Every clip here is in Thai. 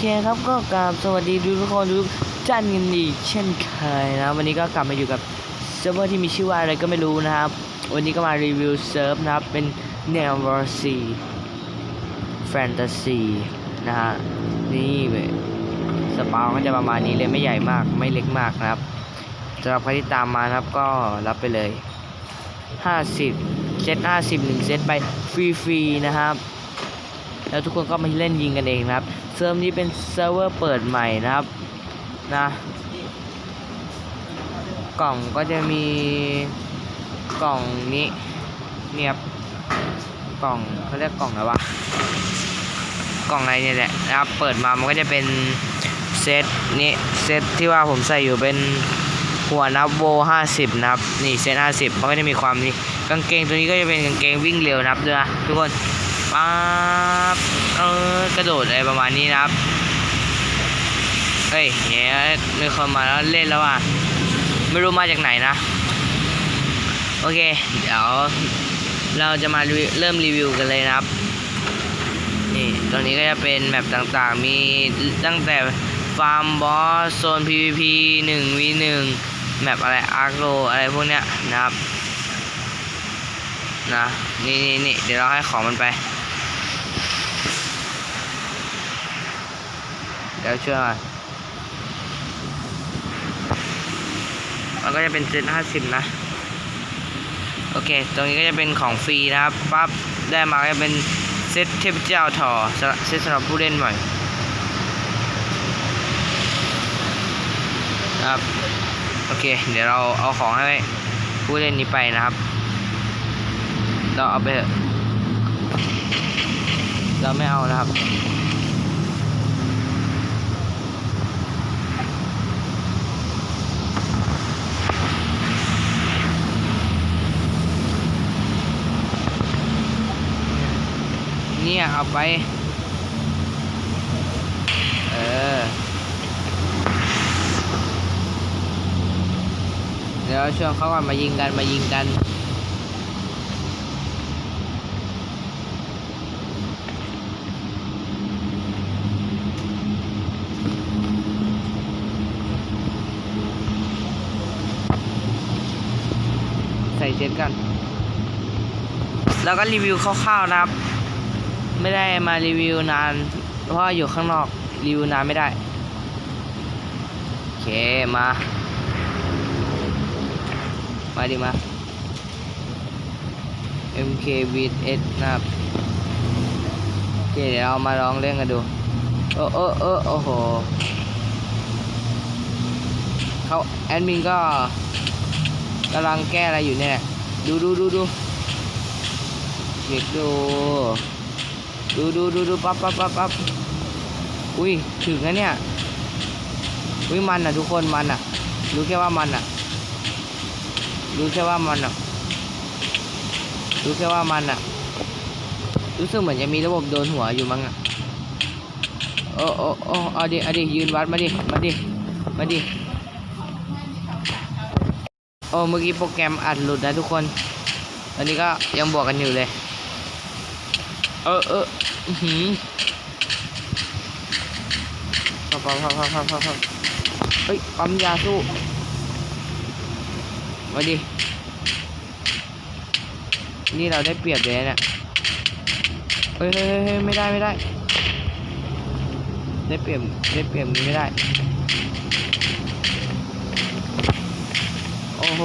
เคครับก็กราบสวัสดีทุกคนทุกท่านกันอีกเช่นเคยนะวันนี้ก็กลับมาอยู่กับเซิร์ฟเวอร์ที่มีชื่อว่าอะไรก็ไม่รู้นะครับ วันนี้ก็มารีวิวเซิร์ฟนะครับ เป็นแนววอร์ซีแฟนตาซีนะฮะนี่เว้ยสปาวก็จะประมาณนี้เลยไม่ใหญ่มากไม่เล็กมากนะครับสำหรับใครที่ตามมานะครับก็รับไปเลย 50 เซต50หนึ่งเซตไปฟรีๆนะครับแล้วทุกคนก็มาเล่นยิงกันเองนะครับ เซิร์ฟนี้เป็นเซิร์ฟเวอร์เปิดใหม่นะครับนะกล่องก็จะมีกล่องนี้เนี่ยบกล่องเขาเรียกกล่องอะไรวะกล่องอะไรเนี่ยแหละนะครับเปิดมามันก็จะเป็นเซตนี้เซตที่ว่าผมใส่อยู่เป็นหัวนับโวห้าสิบนะครับ นี่เซตห้าสิบมันก็จะมีความนี่กางเกงตัวนี้ก็จะเป็นกางเกงวิ่งเร็วนะครับด้วยนะทุกคนป๊าบ ออกระโดดอะไรประมาณนี้นะครับ เฮ้ยเนี่ยมีคนมาแล้วเล่นแล้วอะ ไม่รู้มาจากไหนนะ โอเค เดี๋ยวเราจะมาเริ่มรีวิวกันเลยนะครับ นี่ตรงนี้ก็จะเป็นแมปต่างๆ มีตั้งแต่ฟาร์มบอสโซน PVP 1 v 1แมปอะไรอาร์โรอะไรพวกเนี้ยนะครับ นะ นี่นี่นี่เดี๋ยวเราให้ของมันไป เดี๋ยวช่วยหน่อยมันก็จะเป็นเซตห้าสิบนะ โอเค ตรงนี้ก็จะเป็นของฟรีนะครับปั๊บได้มาก็จะเป็นเซตเทพเจ้าทอเซตสำหรับผู้เล่นใหม่ครับ โอเค เดี๋ยวเราเอาของให้ผู้เล่นนี้ไปนะครับ เราเอาไปเถอะเราไม่เอานะครับ เนี่ยเอาไป เออ เดี๋ยวชวนเขาก่อนมายิงกันมายิงกันใส่เช็ดกัน แล้วก็รีวิวคร่าวๆนะครับ ไม่ได้มารีวิวนาน เพราะอยู่ข้างนอกรีวิวนานไม่ได้ โอเคมา มาดิมา MK b s นะครับโอเคเดี๋ยวเรามาลองเล่นกันดู โอ้โอ้โอ้โอ้โหเขาแอดมินก็กำลังแก้อะไรอยู่เนี่ย ดูดูดูดูเช็คดู ดูดูดูดูปั๊บปั๊บปั๊บปั๊บอุ้ยถึงนะเนี่ยอุ้ยมันอะทุกคนมันอะรู้แค่ว่ามันอะรู้แค่ว่ามันอะรู้แค่ว่ามันอะรู้สึกเหมือนจะมีระบบโดนหัวอยู่มั้งอะโอ้โอ้โอ้เอาดิเอาดิยืนวัดมาดิมาดิมาดิโอ้เมื่อกี้โปรแกรมอัดหลุดนะทุกคน ตอนนี้ก็ยังบวกกันอยู่เลย เออเอออื้อหือพับพับพับพับพับพับพับเฮ้ย ปั๊มยาสู้มาดิ นี่เราได้เปรียบเลยเนี่ยเฮ้ยเฮ้ยเฮ้ยไม่ได้ไม่ได้ ได้เปรียบได้เปรียบไม่ได้ โอ้โห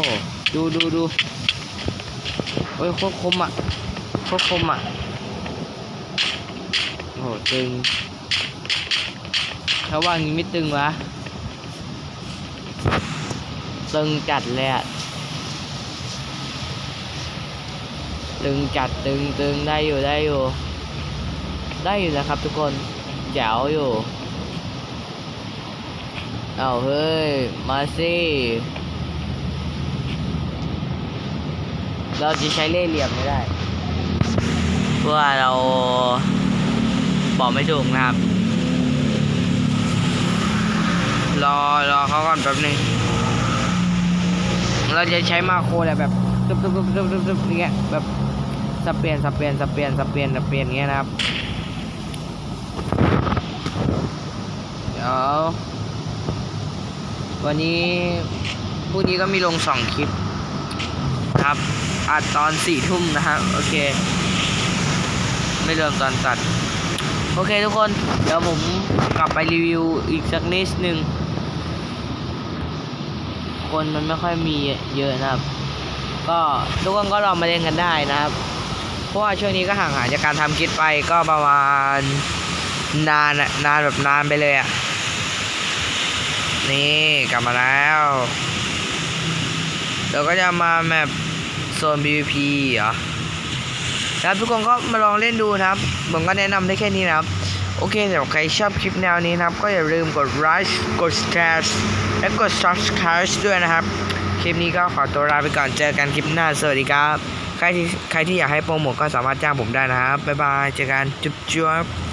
ดูดูดูโอ้ยโคตรคมอะโคตรคมอะ โหตึงเขาว่างี้ไม่ตึงวะ ตึงจัดเลยอะตึงจัดตึงตึงได้อยู่ได้อยู่ ได้อยู่นะครับทุกคนแจ๋วอยู่เอาเฮ้ย มาสิเราจะใช้เล่เหลี่ยมไม่ได้ เพราะว่าเรา บอกไม่ถูกนะครับ รอรอเขาก่อนแป๊บนึงเราจะใช้มาโครแบบตึ๊บตึ๊บตึ๊บตึ๊บตึ๊บตึ๊บอย่างเงี้ยแบบสเปลี่ยนสเปลี่ยนสเปลี่ยนสเปลี่ยนสเปลี่ยนเปลี่ยนอย่างเงี้ยนะครับวันนี้พรุ่งนี้ก็มีลงสองคลิปนะครับอัดตอนสี่ทุ่มนะครับ โอเค ไม่เรวมตอนตัด โอเคทุกคน เดี๋ยวผมกลับไปรีวิวอีกสักนิดนึง คนมันไม่ค่อยมีเยอะนะครับ ก็ทุกคนก็ลองมาเล่นกันได้นะครับ เพราะว่าช่วงนี้ก็ห่างหายจากการทำคลิปไปก็ประมาณนานนานแบบนานไปเลยอะนี่กลับมาแล้วเดี๋ยวก็จะมาแมปโซน PVP เหรอ ครับทุกคนก็มาลองเล่นดูนะครับ ผมก็แนะนำได้แค่นี้นะครับ โอเคสำหรับใครชอบคลิปแนวนี้นะครับ ก็อย่าลืมกดไลค์กดแชร์และกด subscribe ด้วยนะครับ คลิปนี้ก็ขอตัวลาไปก่อนเจอกันคลิปหน้าสวัสดีครับ ใครที่ใครที่อยากให้โปรโมทก็สามารถจ้างผมได้นะครับบ๊ายบายเจอกันจุ๊บจุ๊บ